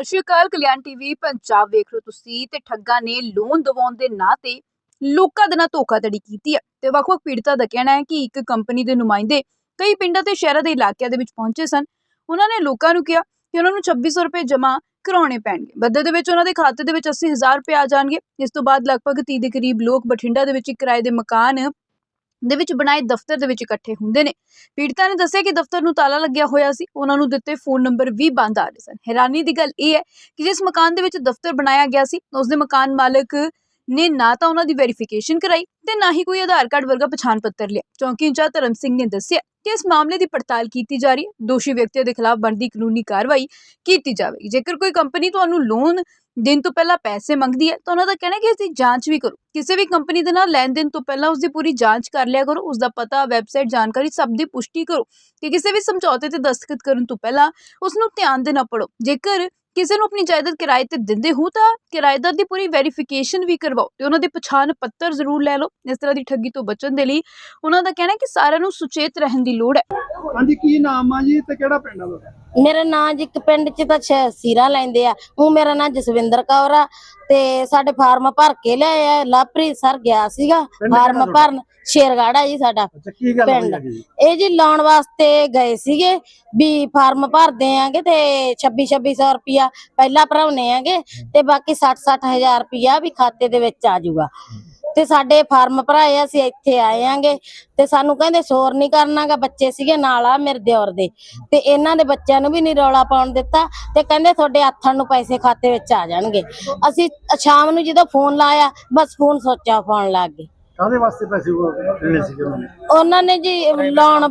ਸਤਿ ਸ਼੍ਰੀ ਅਕਾਲ, ਕਲਿਆਣ ਟੀਵੀ, ਪੰਜਾਬ ਵੇਖ ਰਹੇ ਤੁਸੀਂ ਤੇ ਠੱਗਾਂ ਨੇ ਲੋਨ ਦਿਵਾਉਣ ਦੇ ਨਾਂ ਤੇ ਲੋਕਾਂ ਦੇ ਨਾਲ ਧੋਖਾਧੜੀ ਕੀਤੀ ਹੈ ਤੇ ਵੱਖ-ਵੱਖ ਪੀੜਤਾਂ ਦਾ ਕਹਿਣਾ ਹੈ ਕਿ ਇੱਕ ਕੰਪਨੀ ਦੇ ਨੁਮਾਇੰਦੇ ਕਈ ਪਿੰਡਾਂ ਤੇ ਸ਼ਹਿਰਾਂ ਦੇ ਇਲਾਕਿਆਂ ਦੇ ਵਿੱਚ ਪਹੁੰਚੇ ਸਨ। ਉਹਨਾਂ ਨੇ ਲੋਕਾਂ ਨੂੰ ਕਿਹਾ ਕਿ ਉਹਨਾਂ ਨੂੰ 2600 ਰੁਪਏ ਜਮ੍ਹਾਂ ਕਰਾਉਣੇ ਪੈਣਗੇ। ਬਦਲੇ ਦੇ ਵਿੱਚ ਉਹਨਾਂ ਦੇ ਖਾਤੇ ਦੇ ਵਿੱਚ 80000 ਰੁਪਏ ਆ ਜਾਣਗੇ। ਇਸ ਤੋਂ ਬਾਅਦ ਲਗਭਗ 30 ਦੇ ਕਰੀਬ ਲੋਕ ਬਠਿੰਡਾ ਦੇ ਵਿੱਚ ਇੱਕ ਕਿਰਾਏ ਦੇ ਮਕਾਨ ਦੇ ਵਿੱਚ ਬਣਾਏ ਦਫ਼ਤਰ ਦੇ ਵਿੱਚ ਇਕੱਠੇ ਹੁੰਦੇ ਨੇ। ਪੀੜਤਾਂ ਨੇ ਦੱਸਿਆ ਕਿ ਦਫ਼ਤਰ ਨੂੰ ਤਾਲਾ ਲੱਗਿਆ ਹੋਇਆ ਸੀ। ਉਹਨਾਂ ਨੂੰ ਦਿੱਤੇ ਫੋਨ ਨੰਬਰ ਵੀ ਬੰਦ ਆ ਰਹੇ ਸਨ। ਹੈਰਾਨੀ ਦੀ ਗੱਲ ਇਹ ਹੈ ਕਿ ਜਿਸ ਮਕਾਨ ਦੇ ਵਿੱਚ ਦਫ਼ਤਰ ਬਣਾਇਆ ਗਿਆ ਸੀ, ਉਸ ਦੇ ਮਕਾਨ ਮਾਲਕ ਨੇ ਨਾ ਤਾਂ ਉਹਨਾਂ ਦੀ ਵੈਰੀਫਿਕੇਸ਼ਨ ਕਰਾਈ ਤੇ ਨਾ ਹੀ ਕੋਈ ਆਧਾਰ ਕਾਰਡ ਵਰਗਾ ਪਛਾਣ ਪੱਤਰ ਲਿਆ। ਚੌਂਕੀ ਇੰਚਾਰਜ ਧਰਮ ਸਿੰਘ ਨੇ ਦੱਸਿਆ ਕਿ ਇਸ ਮਾਮਲੇ ਦੀ ਪੜਤਾਲ ਕੀਤੀ ਜਾ ਰਹੀ ਹੈ। ਦੋਸ਼ੀ ਵਿਅਕਤੀਆਂ ਦੇ ਖਿਲਾਫ ਬਣਦੀ ਕਾਨੂੰਨੀ ਕਾਰਵਾਈ ਕੀਤੀ ਜਾਵੇਗੀ। ਜੇਕਰ ਕੋਈ ਕੰਪਨੀ ਤੁਹਾਨੂੰ ਲੋਨ ਦੇਣ ਤੋਂ ਪਹਿਲਾਂ ਪੈਸੇ ਮੰਗਦੀ ਹੈ ਤਾਂ ਉਹਨਾਂ ਦਾ ਕਹਿਣਾ ਹੈ ਕਿ ਅਸੀਂ ਜਾਂਚ ਵੀ ਕਰੋ। ਕਿਸੇ ਵੀ ਕੰਪਨੀ ਦੇ ਨਾਲ ਲੈਣ ਦੇਣ ਤੋਂ ਪਹਿਲਾਂ ਉਸ ਦੀ ਪੂਰੀ ਜਾਂਚ ਕਰ ਲਿਆ ਕਰੋ। ਉਸ ਦਾ ਪਤਾ ਵੈਬਸਾਈਟ ਜਾਣਕਾਰੀ ਸਭ ਦੀ ਪੁਸ਼ਟੀ ਕਰੋ ਕਿ ਕਿਸੇ ਵੀ ਸਮਝੌਤੇ ਤੇ ਦਸਤਖਤ ਕਰਨ ਤੋਂ ਪਹਿਲਾਂ ਉਸ ਨੂੰ ਧਿਆਨ ਦੇਣਾ ਪੜੋ ਜੇਕਰ ਕਿਸੇ ਨੂੰ ਆਪਣੀ ਜਾਇਦਾਦ ਕਿਰਾਏ ਤੇ ਦਿੰਦੇ ਹੋ ਤਾਂ ਕਿਰਾਏਦਾਰ ਦੀ ਪੂਰੀ ਵੈਰੀਫਿਕੇਸ਼ਨ ਵੀ ਕਰਵਾਓ ਤੇ ਉਹਨਾਂ ਦੇ ਪਛਾਣ ਪੱਤਰ ਜ਼ਰੂਰ ਲੈ ਲਓ, ਇਸ ਤਰ੍ਹਾਂ ਦੀ ਠੱਗੀ ਤੋਂ ਬਚਣ ਦੇ ਲਈ ਉਹਨਾਂ ਦਾ ਕਹਿਣਾ ਹੈ ਕਿ ਸਾਰਿਆਂ ਨੂੰ ਸੁਚੇਤ ਰਹਿਣ ਦੀ ਲੋੜ ਹੈ। ਹਾਂਜੀ, ਕੀ ਨਾਮ ਆ ਜੀ ਤੇ ਕਿਹੜਾ ਪਿੰਡ ਆ ਤੁਹਾਡਾ? ਮੇਰਾ ਨਾਂ ਜੀ ਇੱਕ ਪਿੰਡ ਚ ਤਾਂ ਛੇ ਸੀਰਾ ਲੈਂਦੇ ਆ। ਉਹ ਮੇਰਾ ਨਾਂ ਜਸਵਿੰਦਰ ਕੌਰ ਆ ਤੇ ਸਾਡੇ ਫਾਰਮ ਭਰ ਕੇ ਲਿਆਏ ਆ। ਲਾਪਰੀ ਸਰ ਗਿਆ ਸੀਗਾ ਫਾਰਮ? ਭਰਨ ਸ਼ੇਰਗਾੜਾ ਜੀ ਸਾਡਾ ਪਿੰਡ। ਇਹ ਜੀ ਲਾਉਣ ਵਾਸਤੇ ਗਏ ਸੀਗੇ ਵੀ ਫਾਰਮ ਭਰਦੇ ਆਂਗੇ ਤੇ 26 2600 ਰੁਪਿਆ ਪਹਿਲਾਂ ਭਰਾਉਨੇ ਆਂਗੇ ਤੇ ਬਾਕੀ 60 60000 ਰੁਪਿਆ ਵੀ ਖਾਤੇ ਦੇ ਵਿੱਚ ਆ ਜਾਊਗਾ। ਤੇ ਸਾਡੇ ਫਾਰਮ ਭਰਾਏ ਆ, ਅਸੀਂ ਇੱਥੇ ਆਏ ਆਂਗੇ। ਤੇ ਸਾਨੂੰ ਕਹਿੰਦੇ ਸ਼ੋਰ ਨਹੀਂ ਕਰਨਾਗਾ ਬੱਚੇ ਸੀਗੇ ਨਾਲ ਆ ਮੇਰੇ ਦਿਓਰ ਦੇ। ਤੇ ਇਹਨਾਂ ਦੇ ਬੱਚਿਆਂ ਨੂੰ ਵੀ ਨਹੀਂ ਰੌਲਾ ਪਾਉਣ ਦਿੱਤਾ ਤੇ ਕਹਿੰਦੇ ਤੁਹਾਡੇ ਹੱਥਾਂ ਨੂੰ ਪੈਸੇ ਖਾਤੇ ਵਿੱਚ ਆ ਜਾਣਗੇ। ਅਸੀਂ ਸ਼ਾਮ ਨੂੰ ਜਦੋਂ ਫੋਨ ਲਾਇਆ ਬਸ ਫੋਨ ਸੋਚਾ ਫੋਨ ਲੱਗ ਗਏ। ਕਾਹਦੇ ਵਾਸਤੇ ਪੈਸੇ ਉਹ ਲੈਣੇ ਸੀਗੇ ਉਹਨਾਂ ਨੇ? ਉਹਨਾਂ ਨੇ ਜੀ ਲੋਨ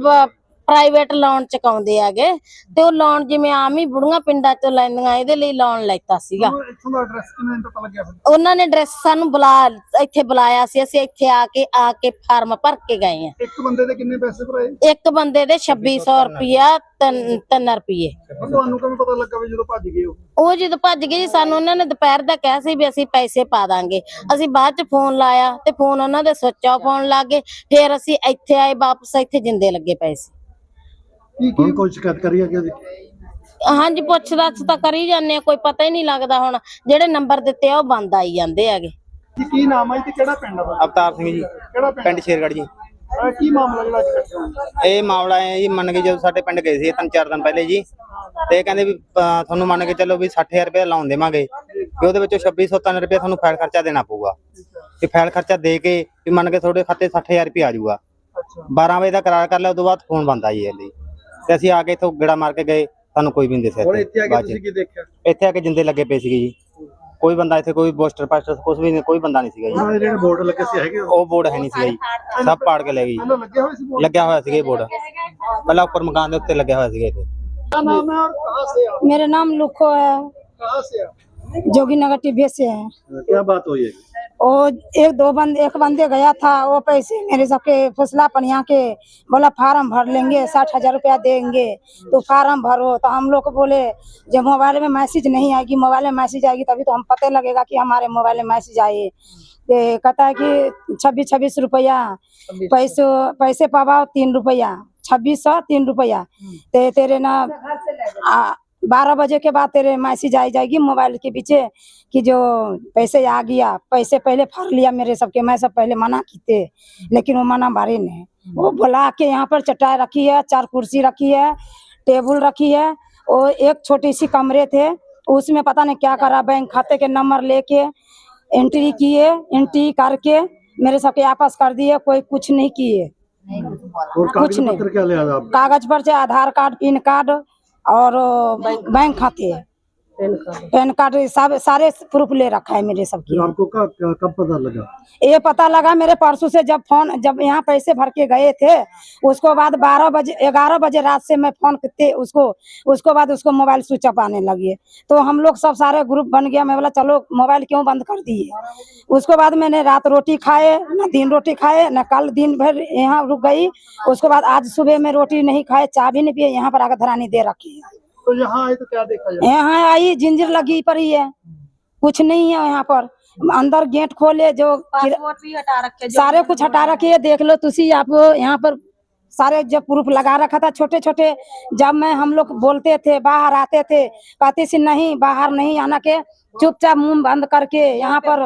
ਪ੍ਰਾਈਵੇਟ ਲੋਨ ਚੁਕਾਉਂਦੇ ਆਗੇ ਤੇ ਉਹ ਲੋਨ ਜਿਵੇਂ ਆਮ ਹੀ ਬੁੜੀਆਂ ਪਿੰਡਾਂ ਚੋਂ ਲੈਂਦੀਆਂ ਇਹਦੇ ਲਈ ਲੋਨ ਲੈਤਾ ਸੀਗਾ। ਉਹ ਇੱਥੋਂ ਦਾ ਐਡਰੈਸ ਕਿਵੇਂ ਪਤਾ ਲੱਗਿਆ ਫਿਰ? ਉਹਨਾਂ ਨੇ ਐਡਰੈਸ ਸਾਨੂੰ ਬੁਲਾ ਇੱਥੇ ਬੁਲਾਇਆ ਸੀ ਅਸੀਂ ਇੱਥੇ ਆ ਕੇ ਆ ਕੇ ਫਾਰਮ ਭਰ ਕੇ ਗਏ ਆ ਇੱਕ ਬੰਦੇ ਦੇ ਕਿੰਨੇ ਪੈਸੇ ਭਰਾਏ? ਇੱਕ ਬੰਦੇ ਦੇ 2600 ਰੁਪਿਆ ਤਿੰਨ ਤਿੰਨ ਰੁਪਏ ਤੁਹਾਨੂੰ ਕਿਵੇਂ ਪਤਾ ਲੱਗਾ ਵੀ ਜਦੋਂ ਭੱਜ ਗਏ ਉਹ? ਉਹ ਜਦੋਂ ਭੱਜ ਗਏ ਸਾਨੂੰ ਉਹਨਾਂ ਨੇ ਦੁਪਹਿਰ ਦਾ ਕਿਹਾ ਸੀ ਵੀ ਅਸੀਂ ਪੈਸੇ ਪਾ ਦਾਂਗੇ। ਅਸੀਂ ਬਾਅਦ ਚ ਫੋਨ ਲਾਇਆ ਤੇ ਫੋਨ ਉਹਨਾਂ ਦੇ ਸੁੱਚ ਆਫ ਹੋਣ ਲੱਗ ਫਿਰ ਅਸੀਂ ਇੱਥੇ ਆਏ ਵਾਪਸ ਇੱਥੇ ਜਿੰਦੇ ਲੱਗੇ ਪਏ ਸੀ। ਕੀ ਕੀ ਕੋਈ ਸ਼ਿਕਾਇਤ ਕਰੀ ਹੈਗੀ ਉਹਦੀ ਹਾਂਜੀ ਪੁੱਛ ਦੱਸ ਤਾਂ ਕਰੀ ਜਾਂਦੇ ਆ ਕੋਈ ਪਤਾ ਹੀ ਨਹੀਂ ਲੱਗਦਾ ਹੁਣ। ਜਿਹੜੇ ਨੰਬਰ ਦਿੱਤੇ ਆ ਉਹ ਬੰਦ ਆਈ ਜਾਂਦੇ ਹੈਗੇ। ਜੀ ਕੀ ਨਾਮ ਆ ਜੀ ਤੇ ਕਿਹੜਾ ਪਿੰਡ ਆ ਅਵਤਾਰ ਸਿੰਘ ਜੀ ਕਿਹੜਾ ਪਿੰਡ ਪਿੰਡ ਸ਼ੇਰਗੜ੍ਹ ਜੀ। ਆ ਕੀ ਮਾਮਲਾ ਜਿਹੜਾ ਅੱਜ ਇਕੱਠੇ ਹੋਇਆ? ਇਹ ਮਾਮਲਾ ਹੈ ਜੀ ਮੰਨ ਕੇ ਜਦੋਂ ਸਾਡੇ ਪਿੰਡ ਗਏ ਸੀ ਤਿੰਨ ਚਾਰ ਦਿਨ ਪਹਿਲੇ ਜੀ। ਤੇ ਇਹ ਕਹਿੰਦੇ ਵੀ ਅਹ, ਤੁਹਾਨੂੰ ਮੰਨ ਕੇ ਚੱਲੋ ਵੀ 60000 ਰੁਪਏ ਲਾਉਣ ਦੇਵਾਂਗੇ। ਵੀ ਉਹਦੇ ਵਿੱਚੋਂ 2603 ਰੁਪਏ ਤੁਹਾਨੂੰ ਫਾਈਲ ਖਰਚਾ ਦੇਣਾ ਪਊਗਾ। ਤੇ ਫਾਈਲ ਖਰਚਾ ਦੇ ਕੇ ਵੀ ਮੰਨ ਕੇ ਤੁਹਾਡੇ ਖਾਤੇ 60000 ਰੁਪਏ ਆ ਜਾਊਗਾ। ਅੱਛਾ। 12 ਵਜੇ ਦਾ ਕਰਾਰ ਕਰ ਲਿਆ ਉਦੋਂ ਬਾਅਦ ਫੋਨ ਬੰਦ ਆਈ ਲਈ ਤੇ ਅਸੀਂ ਆ ਕੇ ਇੱਥੋਂ ਗੇੜਾ ਮਾਰ ਕੇ ਗਏ ਸਾਨੂੰ ਕੋਈ ਵੀ ਨਹੀਂ ਦੱਸਿਆ ਹੁਣ ਇੱਥੇ ਆ ਕੇ ਬਾਅਦ 'ਚ। ਤੁਸੀਂ ਕੀ ਦੇਖਿਆ ਇੱਥੇ ਆ ਕੇ ਜਿੰਦੇ ਲੱਗੇ ਪਏ ਸੀਗੇ ਜੀ ਕੋਈ ਬੰਦਾ ਇੱਥੇ ਕੋਈ ਪੋਸਟਰ ਪਾਸਟਰ ਕੁਝ ਵੀ ਨਹੀਂ ਕੋਈ ਬੰਦਾ ਨਹੀਂ ਸੀਗਾ ਜੀ ਉਹਨਾਂ ਦੇ ਜਿਹੜੇ ਬੋਰਡ ਲੱਗੇ ਸੀ ਹੈਗੇ ਉਹ ਉਹ ਬੋਰਡ ਹੈ ਨਹੀਂ ਸੀਗਾ ਜੀ ਸਭ ਪਾੜ ਕੇ ਲੈ ਗਈ ਪਹਿਲਾਂ ਲੱਗੇ ਹੋਏ ਸੀ ਬੋਰਡ ਲੱਗਿਆ ਹੋਇਆ ਸੀਗਾ ਇਹ ਬੋਰਡ ਪਹਿਲਾਂ ਉੱਪਰ ਮਕਾਨ ਦੇ ਉੱਤੇ ਲੱਗਿਆ ਹੋਇਆ ਸੀਗਾ ਇੱਥੇ क्या नाम है और कहाँ से आप मेरा नाम लुखो है कहाँ से आप जोगीनगर टिब्बे से है क्या बात हुई है और एक दो बंदे एक बंदे गया था वो पैसे मेरे सबके फुसला पनिया के बोला फार्म भर लेंगे साठ हज़ार रुपया देंगे तो फार्म भरो। तो हम लोग बोले जब मोबाइल में मैसेज नहीं आएगी मोबाइल में मैसेज आएगी तभी तो हम पता लगेगा कि हमारे मोबाइल में मैसेज आए। ते कहता है कि छब्बीस छब्बीस। रुपया पैसे पैसे पावाओ तीन रुपया छब्बीस सौ तीन रुपया। ते तेरे ना बारह बजे के बाद तेरे मैसेज आई जाएगी मोबाइल के पीछे कि जो पैसे आ गया पैसे पहले भर लिया मेरे सबके मैं सब पहले मना कीते लेकिन वो मना भरे नहीं। वो बुला के यहाँ पर चटाई रखी है चार कुर्सी रखी है टेबल रखी है और एक छोटी सी कमरे थे। उसमें पता नहीं क्या करा बैंक खाते के नंबर लेके एंट्री किए एंट्री करके मेरे सबके आपस कर दिए कोई कुछ नहीं किए। कुछ नहीं। कागज़ पर से आधार कार्ड पैन कार्ड और बैंक खाते पैन कार्ड। सब सारे प्रूफ ले रखा है मेरे सबके आपको कब कब पता लगा? ये पता लगा मेरे परसों से जब फ़ोन जब यहाँ पैसे भर के गए थे उसको बाद बारह बजे ग्यारह बजे रात से मैं फ़ोन करते उसको उसको बाद उसको मोबाइल स्विच ऑफ़ आने लगी तो हम लोग सब सारे ग्रुप बन गया मैं बोला चलो मोबाइल क्यों बंद कर दिए? उसको बाद मैंने रात रोटी खाए न दिन रोटी खाए न कल दिन भर यहाँ रुक गई। उसके बाद आज सुबह में रोटी नहीं खाए चाय भी नहीं पिए यहाँ पर आकर धरानी दे रखी है। तो यहाँ आए तो क्या देखा जाए यहाँ आई जिंजर लगी पड़ी है कुछ नहीं है यहाँ पर अंदर गेट खोले जो पासपोर्ट भी हटा रखे सारे कुछ हटा रखे देख लो तुसी आप यहाँ पर सारे जब प्रूफ लगा रखा था छोटे छोटे जब मैं हम लोग बोलते थे बाहर आते थे कहते से नहीं बाहर नहीं आना के चुपचाप मुंह बंद करके यहाँ पर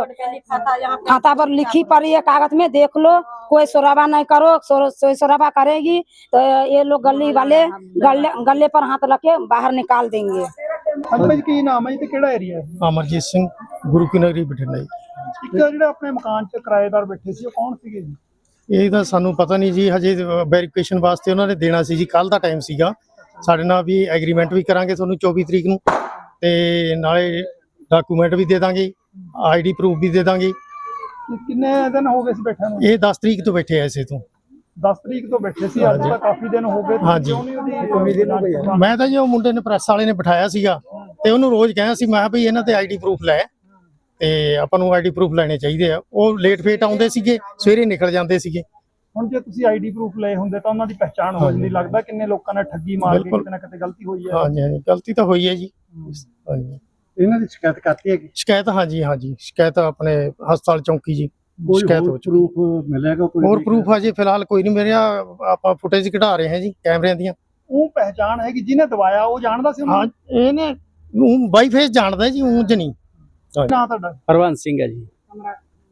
खाता पर लिखी पड़ी है कागज में देख लो कोई शोराबा नहीं करो शोर- कोई शोराबा करेगी तो ये लोग गली वाले गले गले पर हाथ रख के बाहर निकाल देंगे ਹਾਂਜੀ ਭਾਈ ਕੀ ਨਾਮ ਹੈ ਜੀ ਤੇ ਕਿਹੜਾ ਏਰੀਆ ਹੈ ਅਮਰਜੀਤ ਸਿੰਘ ਗੁਰੂ ਕੀ ਨਗਰੀ ਬਠਿੰਡਾ ਜੀ ਇੱਕ ਜਿਹੜਾ ਆਪਣੇ ਮਕਾਨ 'ਚ ਕਿਰਾਏਦਾਰ ਬੈਠੇ ਸੀ ਉਹ ਕੌਣ ਸੀਗੇ ਜੀ ਇਹ ਤਾਂ ਸਾਨੂੰ ਪਤਾ ਨਹੀਂ ਜੀ ਹਜੇ ਵੈਰੀਫਿਕੇਸ਼ਨ ਵਾਸਤੇ ਉਹਨਾਂ ਨੇ ਦੇਣਾ ਸੀ ਜੀ ਕੱਲ ਦਾ ਟਾਈਮ ਸੀਗਾ। ਸਾਡੇ ਨਾਲ ਵੀ ਐਗਰੀਮੈਂਟ ਵੀ ਕਰਾਂਗੇ ਤੁਹਾਨੂੰ 24 ਤਰੀਕ ਨੂੰ ਤੇ ਨਾਲੇ ਡਾਕੂਮੈਂਟ ਵੀ ਦੇ ਦਾਂਗੇ ਆਈਡੀ ਪ੍ਰੂਫ ਵੀ ਦੇ ਦਾਂਗੇ। ਕਿੰਨੇ ਦਿਨ ਹੋ ਗਏ ਸੀ ਬੈਠਿਆਂ ਨੂੰ? ਇਹ 10 ਤਰੀਕ ਤੋਂ ਬੈਠੇ ਐ ਇਸੇ ਤੋਂ। 10 ਤਰੀਕ ਤੋਂ ਬੈਠੇ ਸੀ ਅੱਜ ਤਾਂ ਕਾਫੀ ਦਿਨ ਹੋ ਗਏ। ਹਾਂਜੀ। ਮੈਂ ਤਾਂ ਜੀ ਉਹ ਮੁੰਡੇ ਨੇ ਪ੍ਰੈਸ ਵਾਲੇ ਨੇ ਬਿਠਾਇਆ ਸੀਗਾ ਤੇ ਉਹਨੂੰ ਰੋਜ਼ ਕਹਿਆ ਸੀ ਮੈਂ ਵੀ ਇਹਨਾਂ ਤੇ ਆਈਡੀ ਪ੍ਰੂਫ ਲੈ। ਤੇ ਆਪਾਂ ਨੂੰ ਆਈਡੀ ਪ੍ਰੂਫ ਲੈਣੇ ਚਾਹੀਦੇ ਆ। ਉਹ ਲੇਟ ਫੇਟ ਆਉਂਦੇ ਸੀਗੇ ਸਵੇਰੇ ਨਿਕਲ ਜਾਂਦੇ ਸੀਗੇ। ਹੁਣ ਜੇ ਤੁਸੀਂ ਆਈਡੀ ਪ੍ਰੂਫ ਲਏ ਹੁੰਦੇ ਤਾਂ ਉਹਨਾਂ ਦੀ ਪਹਿਚਾਣ ਹੋ ਜਾਂਦੀ। ਲੱਗਦਾ ਕਿੰਨੇ ਲੋਕਾਂ ਨੇ ਠੱਗੀ ਮਾਰ ਕੇ। ਕਿਤੇ ਨਾ ਕਿਤੇ ਗਲਤੀ ਹੋਈ ਹੈ। ਹਾਂਜੀ ਹਾਂਜੀ। ਗਲਤੀ ਤਾਂ ਹੋਈ ਹੈ ਜੀ। ਹਾਂਜੀ। ਇਹਨਾਂ ਦੀ ਸ਼ਿਕਾਇਤ ਕਰਤੀ ਹੈ ਸ਼ਿਕਾਇਤ ਹਾਂਜੀ ਹਾਂਜੀ। ਸ਼ਿਕਾਇਤ ਆਪਣੇ ਹਸਪਤਾਲ ਚੌਂਕੀ ਜੀ। ਸ਼ਿਕਾਇਤ ਹੋ ਚੁੱਕੀ। ਪ੍ਰੂਫ ਮਿਲੇਗਾ ਕੋਈ? ਹੋਰ ਪ੍ਰੂਫ ਹਜੇ ਫਿਲਹਾਲ ਕੋਈ ਨਹੀਂ ਮਿਲਿਆ। ਆਪਾਂ ਫੁਟੇਜ ਕਢਾ ਰਹੇ ਹਾਂ ਜੀ ਕੈਮਰਿਆਂ ਦੀਆਂ। ਉਹ ਪਹਿਚਾਣ ਹੈ ਕਿ ਜਿਹਨੇ ਦਵਾਇਆ ਉਹ ਜਾਣਦਾ ਸੀ ਹਾਂ ਇਹਨੇ ਬਾਈ ਫੇਸ ਜਾਣਦਾ ਜੀ ਉਂਝ ਨਹੀਂ। ਨਾਂ ਤੁਹਾਡਾ? ਹਰਵੰਸ ਸਿੰਘ ਹੈ ਜੀ।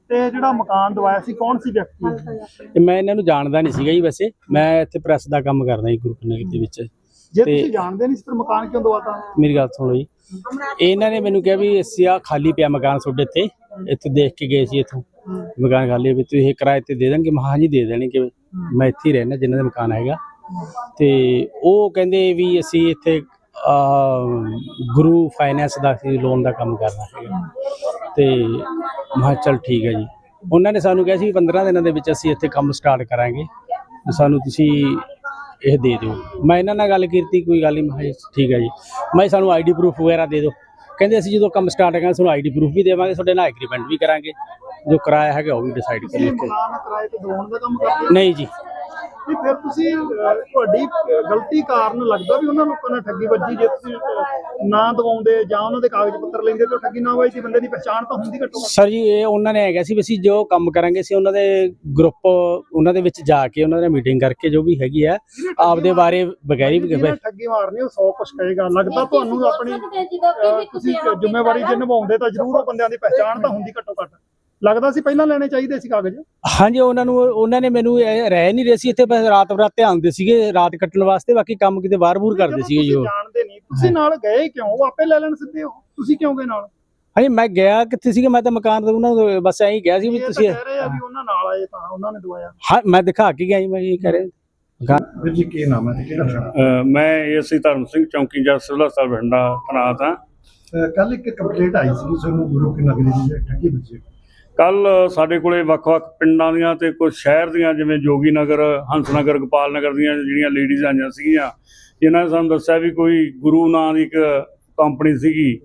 ਤੇ ਜਿਹੜਾ ਮਕਾਨ ਦਵਾਇਆ ਸੀ ਕੌਣ ਸੀ ਵਿਅਕਤੀ? ਤੇ ਮੈਂ ਇਹਨਾਂ ਨੂੰ ਜਾਣਦਾ ਨਹੀਂ ਸੀਗਾ ਜੀ ਵੈਸੇ। ਮੈਂ ਇੱਥੇ ਪ੍ਰੈਸ ਦਾ ਕੰਮ ਕਰਦਾ ਜੀ ਗਰੁੱਪ ਨਗਰ ਦੇ ਵਿੱਚ। ਜੇ ਤੁਸੀਂ ਜਾਣਦੇ ਨਹੀਂ ਸੀ ਮਕਾਨ ਕਿਉਂ ਦਵਾਤਾ? ਮੇਰੀ ਗੱਲ ਸੁਣੋ ਜੀ। ਇਹਨਾਂ ਨੇ ਮੈਨੂੰ ਕਿਹਾ ਵੀ ਅਸੀਂ ਆ ਖਾਲੀ ਪਿਆ ਮਕਾਨ ਤੁਹਾਡੇ ਤੇ ਇੱਥੇ ਦੇਖ ਕੇ ਗਏ ਸੀ ਇੱਥੋਂ। ਮਕਾਨ ਖਾਲੀ ਵੀ ਤੁਸੀਂ ਇਹ ਕਿਰਾਏ ਤੇ ਦੇ ਦੇਣਗੇ। ਮੈਂ ਕਿਹਾ ਹਾਂਜੀ ਦੇ ਦੇਣਗੇ। ਮੈਂ ਇੱਥੇ ਹੀ ਰਹਿਣਾ ਜਿੰਨਾ ਦਾ ਮਕਾਨ ਹੈਗਾ। ਤੇ ਉਹ ਕਹਿੰਦੇ ਵੀ ਅਸੀਂ ਇੱਥੇ ਗੁਰੂ ਫਾਈਨੈਂਸ ਦਾ ਅਸੀਂ ਲੋਨ ਦਾ ਕੰਮ ਕਰਨਾ ਹੈਗਾ ਤੇ ਮੈਂ ਚੱਲ ਠੀਕ ਹੈ ਜੀ। ਉਹਨਾਂ ਨੇ ਸਾਨੂੰ ਕਿਹਾ ਸੀ ਵੀ 15 ਦਿਨਾਂ ਦੇ ਵਿੱਚ ਅਸੀਂ ਇੱਥੇ ਕੰਮ ਸਟਾਰਟ ਕਰਾਂਗੇ। ਸਾਨੂੰ ਤੁਸੀਂ ਇਹ ਦੇ ਦਿਓ। ਮੈਂ ਇਹਨਾਂ ਨਾਲ ਗੱਲ ਕੀਤੀ ਕੋਈ ਗੱਲ ਨਹੀਂ ਮੈਂ ਕਿਹਾ ਜੀ ਠੀਕ ਹੈ ਜੀ। ਮੈਂ ਸਾਨੂੰ ਆਈਡੀ ਪ੍ਰੂਫ ਵਗੈਰਾ ਦੇ ਦਿਓ। ਕਹਿੰਦੇ ਅਸੀਂ ਜਦੋਂ ਕੰਮ ਸਟਾਰਟ ਕਰਾਂਗੇ ਤੁਹਾਨੂੰ ਆਈਡੀ ਪ੍ਰੂਫ ਵੀ ਦੇਵਾਂਗੇ ਤੁਹਾਡੇ ਨਾਲ ਐਗਰੀਮੈਂਟ ਵੀ ਕਰਾਂਗੇ। ਜੋ ਕਿਰਾਇਆ ਹੈਗਾ ਉਹ ਵੀ ਡਿਸਾਈਡ ਕਰ ਲਿਓ ਨਹੀਂ ਜੀ। ਨਹੀਂ ਫਿਰ ਤੁਸੀਂ ਅਹ, ਤੁਹਾਡੀ ਗਲਤੀ ਕਾਰਨ ਲੱਗਦਾ ਵੀ ਉਹਨਾਂ ਲੋਕਾਂ ਨਾਲ ਠੱਗੀ ਵੱਜੀ ਜੇ ਤੁਸੀਂ ਅਹ, ਨਾ ਦਵਾਉਂਦੇ ਜਾਂ ਉਹਨਾਂ ਦੇ ਕਾਗਜ਼ ਪੱਤਰ ਲੈਂਦੇ ਤਾਂ ਠੱਗੀ ਨਾ ਹੋਈ ਸੀ ਬੰਦੇ ਦੀ ਪਛਾਣ ਤਾਂ ਹੁੰਦੀ ਘੱਟੋ ਘੱਟ। ਸਰ ਜੀ ਇਹ ਉਹਨਾਂ ਨੇ ਹੈਗਾ ਸੀ ਵੀ ਅਸੀਂ ਜੋ ਕੰਮ ਕਰਾਂਗੇ ਅਸੀਂ ਉਹਨਾਂ ਦੇ ਗਰੁੱਪ ਉਹਨਾਂ ਦੇ ਵਿੱਚ ਜਾ ਕੇ ਉਹਨਾਂ ਨਾਲ ਮੀਟਿੰਗ ਕਰਕੇ ਜੋ ਵੀ ਹੈਗੀ ਆ ਆਪਦੇ ਬਾਰੇ ਬਗੈਰੀ ਜਿਹਨੇ ਠੱਗੀ ਮਾਰਨੀ ਉਹ 100 ਕੁਛ ਕਹੇਗਾ। ਲੱਗਦਾ ਤੁਹਾਨੂੰ ਆਪਣੀ ਅਹ, ਤੁਸੀਂ ਜ਼ਿੰਮੇਵਾਰੀ ਜੇ ਨਿਭਾਉਂਦੇ ਤਾਂ ਜ਼ਰੂਰ ਉਹ ਬੰਦਿਆਂ ਦੀ ਪਛਾਣ ਤਾਂ ਹੁੰਦੀ ਘੱਟੋ ਘੱਟ। ਲੱਗਦਾ ਸੀ ਪਹਿਲਾਂ ਲੈਣੇ ਚਾਹੀਦੇ ਸੀ ਕਾਗਜ਼? ਹਾਂਜੀ ਉਹਨਾਂ ਨੂੰ ਉਹਨਾਂ ਨੇ ਮੈਨੂੰ ਇਹ ਰਹਿ ਨਹੀਂ ਰਹੇ ਸੀ ਇੱਥੇ ਬਸ ਰਾਤ ਬਰਾਤ ਧਿਆਨ ਦੇ ਸੀਗੇ ਰਾਤ ਕੱਟਣ ਵਾਸਤੇ ਬਾਕੀ ਕੰਮ ਕਿਤੇ ਬਾਹਰ-ਬੂਰ ਕਰਦੇ ਸੀਗੇ ਜੀ ਤੁਸੀਂ ਉਹ ਜਾਣਦੇ ਨਹੀਂ ਤੁਸੀਂ ਨਾਲ ਗਏ ਕਿਉਂ? ਉਹ ਆਪੇ ਲੈ ਲੈਣ ਸਿੱਧੇ ਉਹ। ਤੁਸੀਂ ਕਿਉਂ ਗਏ ਨਾਲ? ਹਾਂਜੀ ਮੈਂ ਗਿਆ ਕਿੱਥੇ ਸੀਗਾ? ਮੈਂ ਤਾਂ ਮਕਾਨ ਤੋਂ ਉਹਨਾਂ ਨੂੰ ਬਸ ਐਂ ਹੀ ਗਿਆ ਸੀ ਵੀ ਤੁਸੀਂ ਕਹਿ ਰਹੇ ਆ ਵੀ ਉਹਨਾਂ ਨਾਲ ਆਏ ਤਾਂ ਉਹਨਾਂ ਨੇ ਦਵਾਇਆ। ਹਾਂ ਮੈਂ ਦਿਖਾ ਕੇ ਗਿਆ ਜੀ ਮੈਂ ਇਹ ਕਹਿ ਰਿਹਾ। ਵੀਰ ਜੀ ਕੀ ਨਾਮ ਹੈ? ਕਿਹੜਾ ਅ, ਮੈਂ ਏਸੀ ਧਰਮ ਸਿੰਘ ਚੌਂਕੀ ਜੱਜ ਸਿਵਲ ਹਸਪਤਾਲ ਬਠਿੰਡਾ ਤੈਨਾਤ ਹਾਂ ਕੱਲ ਇੱਕ ਕੰਪਲੇਂਟ ਆਈ ਸੀ ਤੁਹਾਨੂੰ ਗੁਰੂ ਕੀ ਨਗਰੀ ਦੀ ਠੱਗੀ ਵੱਜੀ ਕੱਲ ਸਾਡੇ ਕੋਲੇ ਵੱਖ-ਵੱਖ ਪਿੰਡਾਂ ਦੀਆਂ ਤੇ ਕੁਝ ਸ਼ਹਿਰ ਦੀਆਂ, ਜਿਵੇਂ ਜੋਗੀ ਨਗਰ ਹੰਸ ਨਗਰ ਗੋਪਾਲ ਨਗਰ ਦੀਆਂ ਜਿਹੜੀਆਂ ਲੇਡੀਜ਼ ਆਈਆਂ ਸੀਗੀਆਂ, ਜਿਨ੍ਹਾਂ ਨੇ ਸਾਨੂੰ ਦੱਸਿਆ ਵੀ ਕੋਈ ਗੁਰੂ ਨਾਂ ਦੀ ਇੱਕ ਕੰਪਨੀ ਸੀਗੀ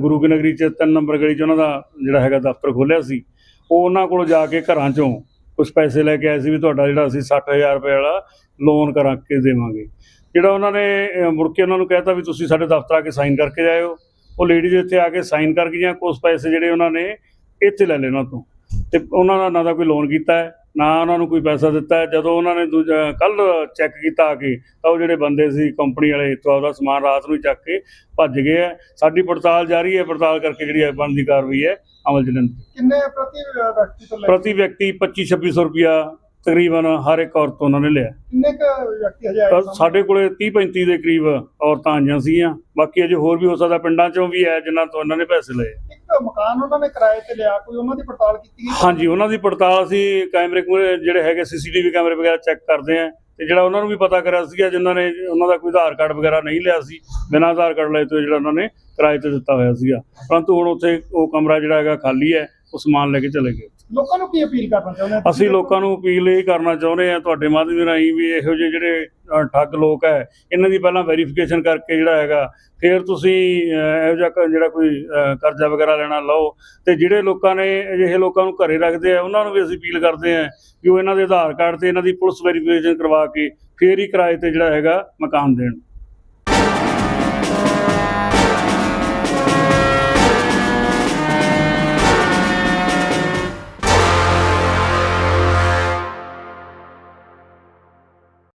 ਗੁਰੂ ਕੀ ਨਗਰੀ ਚ ਤਿੰਨ ਨੰਬਰ ਗਲੀ ਚ ਉਹਨਾਂ ਦਾ ਜਿਹੜਾ ਹੈਗਾ ਦਫ਼ਤਰ ਖੋਲ੍ਹਿਆ ਸੀ। ਉਹ ਉਹਨਾਂ ਕੋਲ ਜਾ ਕੇ ਘਰਾਂ ਚੋਂ ਕੁਝ ਪੈਸੇ ਲੈ ਕੇ ਆਏ ਸੀ ਵੀ ਤੁਹਾਡਾ ਜਿਹੜਾ ਅਸੀਂ 60000 ਰੁਪਏ ਵਾਲਾ ਲੋਨ ਕਰਾ ਕੇ ਦੇਵਾਂਗੇ। ਜਿਹੜਾ ਉਹਨਾਂ ਨੇ ਮੁੜ ਕੇ ਉਹਨਾਂ ਨੂੰ ਕਹਿਤਾ ਵੀ ਤੁਸੀਂ ਸਾਡੇ ਦਫ਼ਤਰ ਆ ਕੇ ਸਾਈਨ ਕਰਕੇ ਜਾਇਓ। ਉਹ ਲੇਡੀਜ਼ ਇੱਥੇ ਆ ਕੇ ਸਾਈਨ ਕਰ ਗਈਆਂ ਕੁਝ ਪੈਸੇ ਜਿਹੜੇ ਉਹਨਾਂ ਨੇ ਇੱਥੇ ਲੈ ਲਏ ਉਹਨਾਂ ਤੋਂ। ਤੇ ਉਹਨਾਂ ਦਾ ਨਾ ਤਾਂ ਕੋਈ ਲੋਨ ਕੀਤਾ ਹੈ ਨਾ ਉਹਨਾਂ ਨੂੰ ਕੋਈ ਪੈਸਾ ਦਿੱਤਾ ਹੈ। ਜਦੋਂ ਉਹਨਾਂ ਨੇ ਦੂਜਾ ਕੱਲ ਚੈੱਕ ਕੀਤਾ ਆ ਕੇ ਤਾਂ ਉਹ ਜਿਹੜੇ ਬੰਦੇ ਸੀ ਕੰਪਨੀ ਵਾਲੇ ਇੱਥੋਂ ਆਪਦਾ ਸਮਾਨ ਰਾਤ ਨੂੰ ਚੱਕ ਕੇ ਭੱਜ ਗਏ ਹੈ। ਸਾਡੀ ਪੜਤਾਲ ਜਾਰੀ ਹੈ ਪੜਤਾਲ ਕਰਕੇ ਜਿਹੜੀ ਬਣਦੀ ਕਾਰਵਾਈ ਹੈ ਅਮਲ ਲੈਂਦੀ। ਕਿੰਨੇ ਪ੍ਰਤੀ ਵਿਅਕਤੀ ਤੋਂ ਲੈ ਪ੍ਰਤੀ ਵਿਅਕਤੀ 25 2600 ਰੁਪਿਆ ਤਕਰੀਬਨ ਹਰ ਇੱਕ ਔਰਤ ਉਹਨਾਂ ਨੇ ਲਿਆ। ਕਿੰਨੇ ਕ ਵਿਅਕਤੀ ਹਜੇ ਆਏ ਤਾਂ ਸਾਹਮਣੇ? ਸਾਡੇ ਕੋਲੇ 30 35 ਦੇ ਕਰੀਬ ਔਰਤਾਂ ਆਈਆਂ ਸੀਗੀਆਂ। ਬਾਕੀ ਅਜੇ ਹੋਰ ਵੀ ਹੋ ਸਕਦਾ ਪਿੰਡਾਂ ਚੋਂ ਵੀ ਹੈ ਜਿਨ੍ਹਾਂ ਤੋਂ ਉਹਨਾਂ ਨੇ ਪੈਸੇ ਲਏ। ਇੱਕ ਮਕਾਨ ਉਹਨਾਂ ਨੇ ਕਿਰਾਏ ਤੇ ਲਿਆ ਕੋਈ ਉਹਨਾਂ ਦੀ ਪੜਤਾਲ ਕੀਤੀ ਗਈ ਹਾਂਜੀ ਉਹਨਾਂ ਦੀ ਪੜਤਾਲ ਅਸੀਂ ਕੈਮਰੇ ਕੂਮਰੇ ਜਿਹੜੇ ਹੈਗੇ ਸੀਸੀਟੀਵੀ ਕੈਮਰੇ ਵਗੈਰਾ ਚੈੱਕ ਕਰਦੇ ਆ ਤੇ ਜਿਹੜਾ ਉਹਨਾਂ ਨੂੰ ਵੀ ਪਤਾ ਕਰਿਆ ਸੀਗਾ ਜਿਨ੍ਹਾਂ ਨੇ ਉਹਨਾਂ ਦਾ ਕੋਈ ਆਧਾਰ ਕਾਰਡ ਵਗੈਰਾ ਨਹੀਂ ਲਿਆ ਸੀ ਬਿਨਾਂ ਆਧਾਰ ਕਾਰਡ ਲਏ ਤੋਂ ਜਿਹੜਾ ਉਹਨਾਂ ਨੇ ਕਿਰਾਏ ਤੇ ਦਿੱਤਾ ਹੋਇਆ ਸੀਗਾ। ਪਰੰਤੂ ਹੁਣ ਉੱਥੇ ਉਹ ਕਮਰਾ ਜਿਹੜਾ ਹੈਗਾ ਖਾਲੀ ਹੈ ਉਹ ਸਮਾਨ ਲੈ ਕੇ ਚਲੇ ਗਏ। ਲੋਕਾਂ ਨੂੰ ਕੀ ਅਪੀਲ ਕਰਨਾ ਚਾਹੁੰਦੇ ਆ ਅਸੀਂ ਲੋਕਾਂ ਨੂੰ ਅਪੀਲ ਇਹ ਕਰਨਾ ਚਾਹੁੰਦੇ ਆ ਤੁਹਾਡੇ ਮਾਧਿਅਮ ਰਾਹੀਂ ਵੀ ਇਹੋ ਜਿਹੇ ਜਿਹੜੇ ਠੱਗ ਲੋਕ ਹੈ, ਇਹਨਾਂ ਦੀ ਪਹਿਲਾਂ ਵੈਰੀਫਿਕੇਸ਼ਨ ਕਰਕੇ ਜਿਹੜਾ ਹੈਗਾ, ਫਿਰ ਤੁਸੀਂ ਇਹੋ ਜਿਹਾ ਜਿਹੜਾ ਕੋਈ ਕਰਜ਼ਾ ਵਗੈਰਾ ਲੈਣਾ ਲਓ ਤੇ ਜਿਹੜੇ ਲੋਕਾਂ ਨੇ ਅਜਿਹੇ ਲੋਕਾਂ ਨੂੰ ਘਰੇ ਰੱਖਦੇ ਆ, ਉਹਨਾਂ ਨੂੰ ਵੀ ਅਸੀਂ ਅਪੀਲ ਕਰਦੇ ਆ ਕਿ ਉਹ ਇਹਨਾਂ ਦੇ ਆਧਾਰ ਕਾਰਡ ਤੇ ਇਹਨਾਂ ਦੀ ਪੁਲਿਸ ਵੈਰੀਫਿਕੇਸ਼ਨ ਕਰਵਾ ਕੇ ਫਿਰ ਹੀ ਕਿਰਾਏ ਤੇ ਜਿਹੜਾ ਹੈਗਾ ਮਕਾਨ ਦੇਣ।